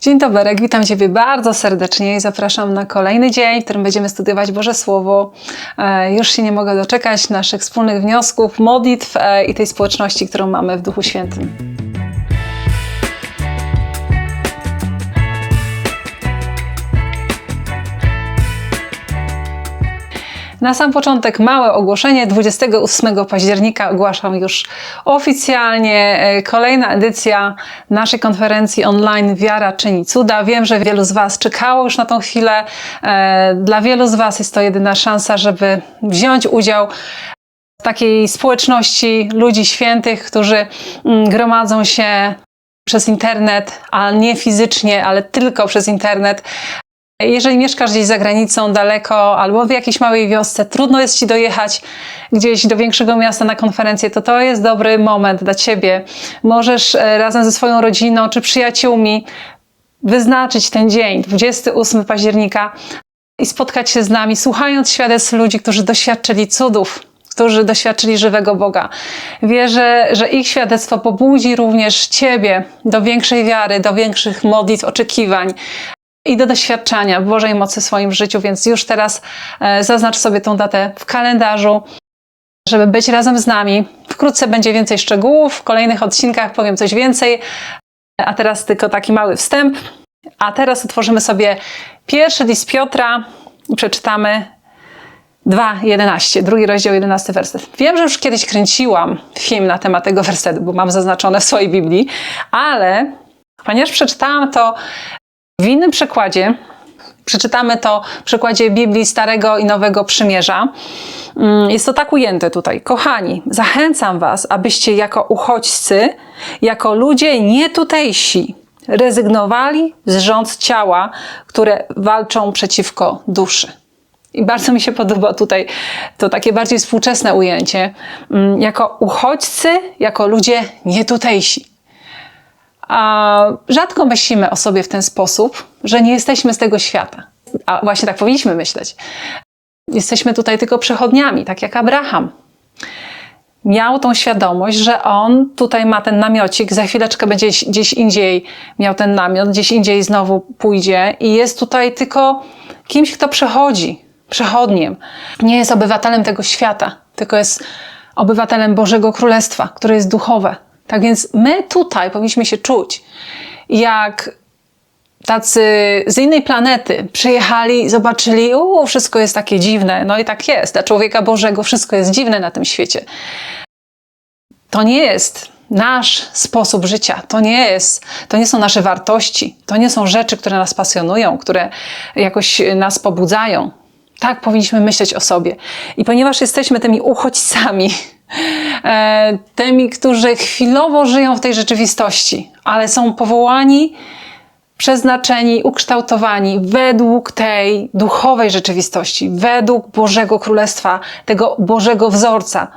Dzień dobry, witam Ciebie bardzo serdecznie i zapraszam na kolejny dzień, w którym będziemy studiować Boże Słowo. E, Już się nie mogę doczekać naszych wspólnych wniosków, modlitw e, i tej społeczności, którą mamy w Duchu Świętym. Na sam początek małe ogłoszenie. 28 października ogłaszam już oficjalnie e, kolejna edycja naszej konferencji online Wiara czyni cuda. Wiem, że wielu z Was czekało już na tą chwilę. E, Dla wielu z Was jest to jedyna szansa, żeby wziąć udział w takiej społeczności ludzi świętych, którzy mm, gromadzą się przez internet, a nie fizycznie, ale tylko przez internet. Jeżeli mieszkasz gdzieś za granicą, daleko albo w jakiejś małej wiosce, trudno jest ci dojechać gdzieś do większego miasta na konferencję, to to jest dobry moment dla ciebie. Możesz e, razem ze swoją rodziną czy przyjaciółmi wyznaczyć ten dzień, 28 października, i spotkać się z nami, słuchając świadectw ludzi, którzy doświadczyli cudów, którzy doświadczyli żywego Boga. Wierzę, że ich świadectwo pobudzi również Ciebie do większej wiary, do większych modlitw, oczekiwań i do doświadczania Bożej mocy w swoim życiu, więc już teraz e, zaznacz sobie tą datę w kalendarzu, żeby być razem z nami. Wkrótce będzie więcej szczegółów, w kolejnych odcinkach powiem coś więcej, a teraz tylko taki mały wstęp. A teraz otworzymy sobie pierwszy list Piotra i przeczytamy 2.11, drugi rozdział, 11 werset. Wiem, że już kiedyś kręciłam film na temat tego wersetu, bo mam zaznaczone w swojej Biblii, ale ponieważ przeczytałam to w innym przekładzie, przeczytamy to w przekładzie Biblii Starego i Nowego Przymierza. Mm, Jest to tak ujęte tutaj. Kochani, zachęcam Was, abyście jako uchodźcy, jako ludzie nietutejsi, rezygnowali z rząd ciała, które walczą przeciwko duszy. I bardzo mi się podoba tutaj to takie bardziej współczesne ujęcie. Mm, Jako uchodźcy, jako ludzie nietutejsi. Rzadko myślimy o sobie w ten sposób, że nie jesteśmy z tego świata. A właśnie tak powinniśmy myśleć. Jesteśmy tutaj tylko przechodniami, tak jak Abraham. Miał tą świadomość, że on tutaj ma ten namiocik, za chwileczkę będzie gdzieś indziej miał ten namiot, gdzieś indziej znowu pójdzie i jest tutaj tylko kimś, kto przechodzi, przechodniem. Nie jest obywatelem tego świata, tylko jest obywatelem Bożego Królestwa, które jest duchowe. Tak więc my tutaj powinniśmy się czuć jak tacy z innej planety przyjechali, zobaczyli, u, wszystko jest takie dziwne. No i tak jest. Dla człowieka Bożego wszystko jest dziwne na tym świecie. To nie jest nasz sposób życia, to nie jest, to nie są nasze wartości, to nie są rzeczy, które nas pasjonują, które jakoś nas pobudzają. Tak powinniśmy myśleć o sobie. I ponieważ jesteśmy tymi uchodźcami, tymi, którzy chwilowo żyją w tej rzeczywistości, ale są powołani przeznaczeni, ukształtowani według tej duchowej rzeczywistości, według Bożego Królestwa, tego Bożego wzorca.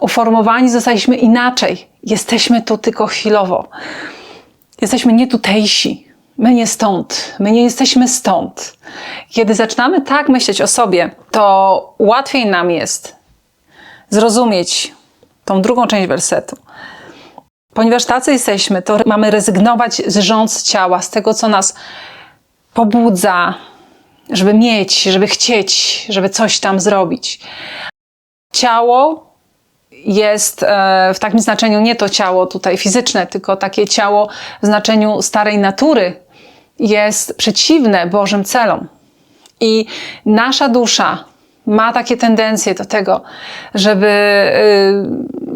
Uformowani zostaliśmy inaczej. Jesteśmy tu tylko chwilowo. Jesteśmy nie tutejsi. My nie stąd. My nie jesteśmy stąd. Kiedy zaczynamy tak myśleć o sobie, to łatwiej nam jest zrozumieć tą drugą część wersetu. Ponieważ tacy jesteśmy, to mamy rezygnować z rząd ciała, z tego, co nas pobudza, żeby mieć, żeby chcieć, żeby coś tam zrobić. Ciało jest e, w takim znaczeniu nie to ciało tutaj fizyczne, tylko takie ciało w znaczeniu starej natury jest przeciwne Bożym celom. I nasza dusza ma takie tendencje do tego, żeby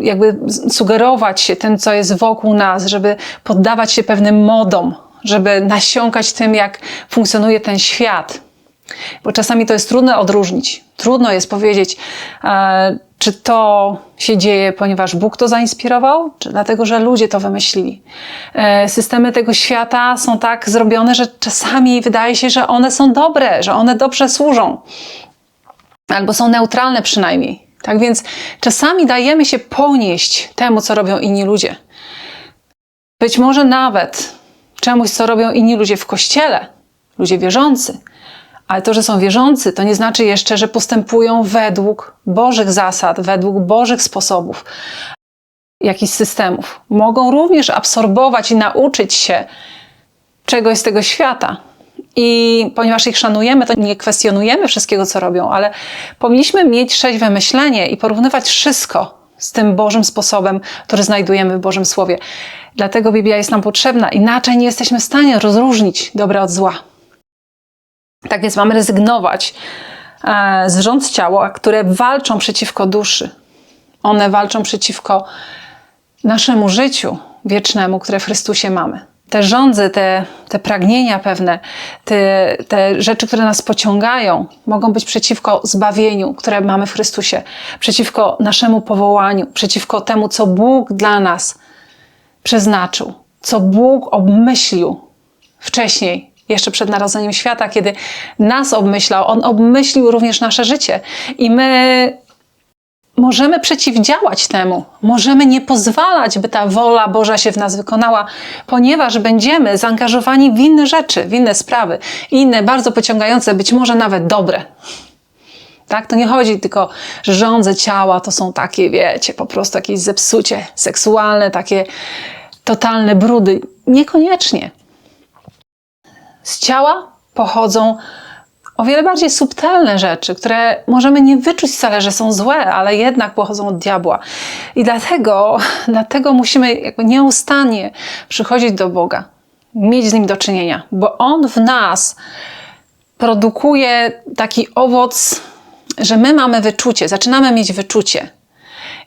y, jakby sugerować się tym, co jest wokół nas, żeby poddawać się pewnym modom, żeby nasiąkać tym, jak funkcjonuje ten świat. Bo czasami to jest trudno odróżnić. Trudno jest powiedzieć, e, czy to się dzieje, ponieważ Bóg to zainspirował, czy dlatego, że ludzie to wymyślili. E, Systemy tego świata są tak zrobione, że czasami wydaje się, że one są dobre, że one dobrze służą albo są neutralne przynajmniej. Tak więc czasami dajemy się ponieść temu, co robią inni ludzie. Być może nawet czemuś, co robią inni ludzie w kościele, ludzie wierzący. Ale to, że są wierzący, to nie znaczy jeszcze, że postępują według Bożych zasad, według Bożych sposobów, jakichś systemów. Mogą również absorbować i nauczyć się czegoś z tego świata. I ponieważ ich szanujemy, to nie kwestionujemy wszystkiego, co robią, ale powinniśmy mieć trzeźwe myślenie i porównywać wszystko z tym Bożym sposobem, który znajdujemy w Bożym Słowie. Dlatego Biblia jest nam potrzebna, inaczej nie jesteśmy w stanie rozróżnić dobre od zła. Tak więc mamy rezygnować e, z rząd ciała, które walczą przeciwko duszy. One walczą przeciwko naszemu życiu wiecznemu, które w Chrystusie mamy. Te rządzy, te, te pragnienia pewne, te, te rzeczy, które nas pociągają, mogą być przeciwko zbawieniu, które mamy w Chrystusie, przeciwko naszemu powołaniu, przeciwko temu, co Bóg dla nas przeznaczył, co Bóg obmyślił wcześniej, jeszcze przed narodzeniem świata, kiedy nas obmyślał, On obmyślił również nasze życie. I my możemy przeciwdziałać temu, możemy nie pozwalać, by ta wola Boża się w nas wykonała, ponieważ będziemy zaangażowani w inne rzeczy, w inne sprawy, inne, bardzo pociągające, być może nawet dobre. Tak? To nie chodzi tylko, że żądze ciała to są takie, wiecie, po prostu jakieś zepsucie seksualne, takie totalne brudy. Niekoniecznie. Z ciała pochodzą o wiele bardziej subtelne rzeczy, które możemy nie wyczuć wcale, że są złe, ale jednak pochodzą od diabła. I dlatego, dlatego musimy jakby nieustannie przychodzić do Boga, mieć z Nim do czynienia, bo On w nas produkuje taki owoc, że my mamy wyczucie, zaczynamy mieć wyczucie.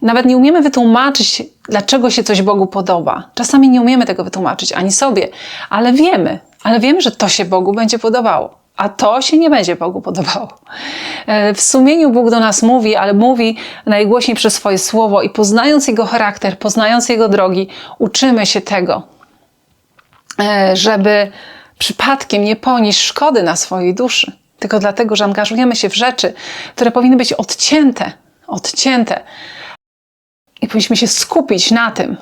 Nawet nie umiemy wytłumaczyć, dlaczego się coś Bogu podoba. Czasami nie umiemy tego wytłumaczyć ani sobie, ale wiemy, ale wiemy, że to się Bogu będzie podobało a to się nie będzie Bogu podobało. E, w sumieniu Bóg do nas mówi, ale mówi najgłośniej przez swoje słowo i poznając Jego charakter, poznając Jego drogi, uczymy się tego, e, żeby przypadkiem nie ponieść szkody na swojej duszy, tylko dlatego, że angażujemy się w rzeczy, które powinny być odcięte, odcięte. I powinniśmy się skupić na tym,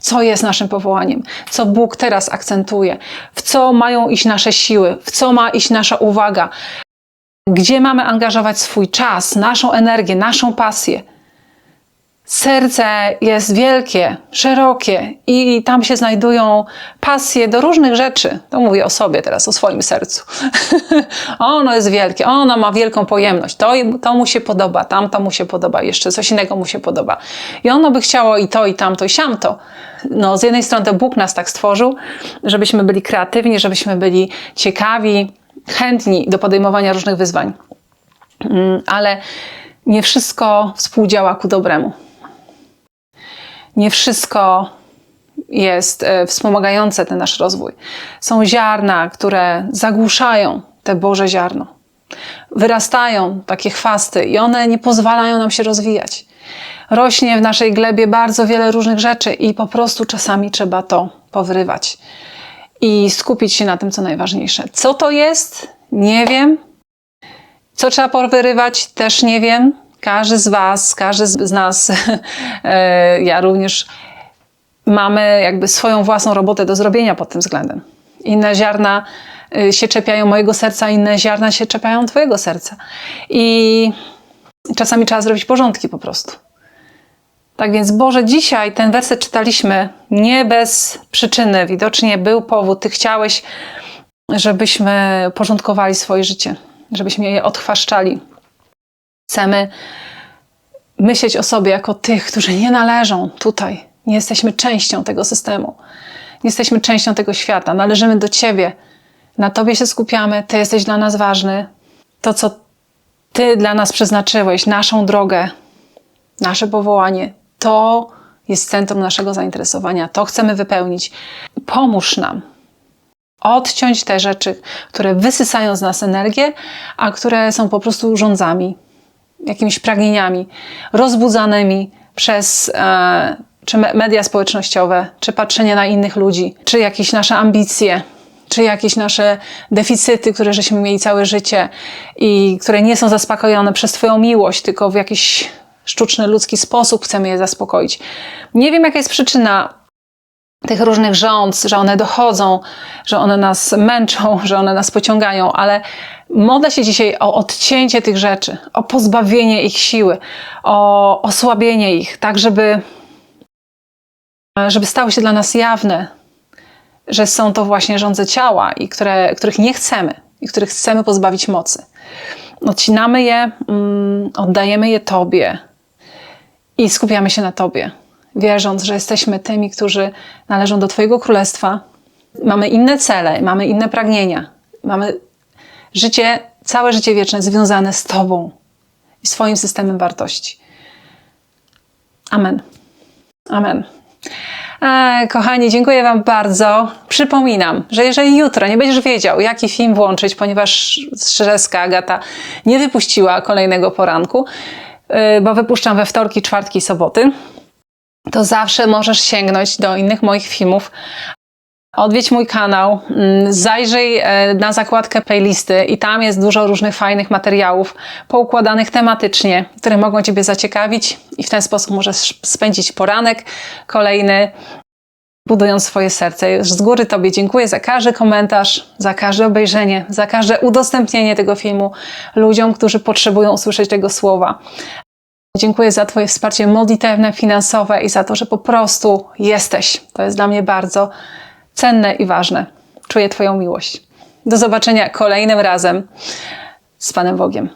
co jest naszym powołaniem, co Bóg teraz akcentuje, w co mają iść nasze siły, w co ma iść nasza uwaga, gdzie mamy angażować swój czas, naszą energię, naszą pasję. Serce jest wielkie, szerokie i tam się znajdują pasje do różnych rzeczy. To mówię o sobie teraz, o swoim sercu. ono jest wielkie, ono ma wielką pojemność. To, to mu się podoba, tamto mu się podoba, jeszcze coś innego mu się podoba. I ono by chciało i to, i tamto, i siamto. No, z jednej strony Bóg nas tak stworzył, żebyśmy byli kreatywni, żebyśmy byli ciekawi, chętni do podejmowania różnych wyzwań. Mm, ale nie wszystko współdziała ku dobremu nie wszystko jest e, wspomagające ten nasz rozwój. Są ziarna, które zagłuszają te Boże ziarno. Wyrastają takie chwasty i one nie pozwalają nam się rozwijać. Rośnie w naszej glebie bardzo wiele różnych rzeczy i po prostu czasami trzeba to powrywać i skupić się na tym, co najważniejsze. Co to jest? Nie wiem. Co trzeba powyrywać? Też nie wiem. Każdy z Was, każdy z nas, e, ja również, mamy jakby swoją własną robotę do zrobienia pod tym względem. Inne ziarna e, się czepiają mojego serca, inne ziarna się czepiają Twojego serca. I czasami trzeba zrobić porządki po prostu. Tak więc, Boże, dzisiaj ten werset czytaliśmy nie bez przyczyny. Widocznie był powód. Ty chciałeś, żebyśmy porządkowali swoje życie, żebyśmy je odchwaszczali. Chcemy myśleć o sobie jako tych, którzy nie należą tutaj. Nie jesteśmy częścią tego systemu. Nie jesteśmy częścią tego świata. Należymy do Ciebie. Na Tobie się skupiamy. Ty jesteś dla nas ważny. To, co Ty dla nas przeznaczyłeś, naszą drogę, nasze powołanie, to jest centrum naszego zainteresowania. To chcemy wypełnić. Pomóż nam odciąć te rzeczy, które wysysają z nas energię, a które są po prostu rządzami jakimiś pragnieniami rozbudzanymi przez e, czy media społecznościowe, czy patrzenie na innych ludzi, czy jakieś nasze ambicje, czy jakieś nasze deficyty, które żeśmy mieli całe życie i które nie są zaspokojone przez Twoją miłość, tylko w jakiś sztuczny, ludzki sposób chcemy je zaspokoić. Nie wiem, jaka jest przyczyna tych różnych rząd, że one dochodzą, że one nas męczą, że one nas pociągają, ale modlę się dzisiaj o odcięcie tych rzeczy, o pozbawienie ich siły, o osłabienie ich, tak żeby, żeby stały się dla nas jawne, że są to właśnie żądze ciała i które, których nie chcemy i których chcemy pozbawić mocy. Odcinamy je, mm, oddajemy je Tobie i skupiamy się na Tobie, wierząc, że jesteśmy tymi, którzy należą do Twojego królestwa. Mamy inne cele, mamy inne pragnienia, mamy życie, całe życie wieczne związane z Tobą i swoim systemem wartości. Amen. Amen. E, kochani, dziękuję Wam bardzo. Przypominam, że jeżeli jutro nie będziesz wiedział, jaki film włączyć, ponieważ Strzeżeska Agata nie wypuściła kolejnego poranku, y, bo wypuszczam we wtorki, czwartki, soboty, to zawsze możesz sięgnąć do innych moich filmów. Odwiedź mój kanał, mm, zajrzyj e, na zakładkę playlisty i tam jest dużo różnych fajnych materiałów poukładanych tematycznie, które mogą Ciebie zaciekawić i w ten sposób możesz spędzić poranek kolejny, budując swoje serce. Już z góry Tobie dziękuję za każdy komentarz, za każde obejrzenie, za każde udostępnienie tego filmu ludziom, którzy potrzebują usłyszeć tego słowa. Dziękuję za Twoje wsparcie modlitewne, finansowe i za to, że po prostu jesteś. To jest dla mnie bardzo cenne i ważne. Czuję Twoją miłość. Do zobaczenia kolejnym razem z Panem Bogiem.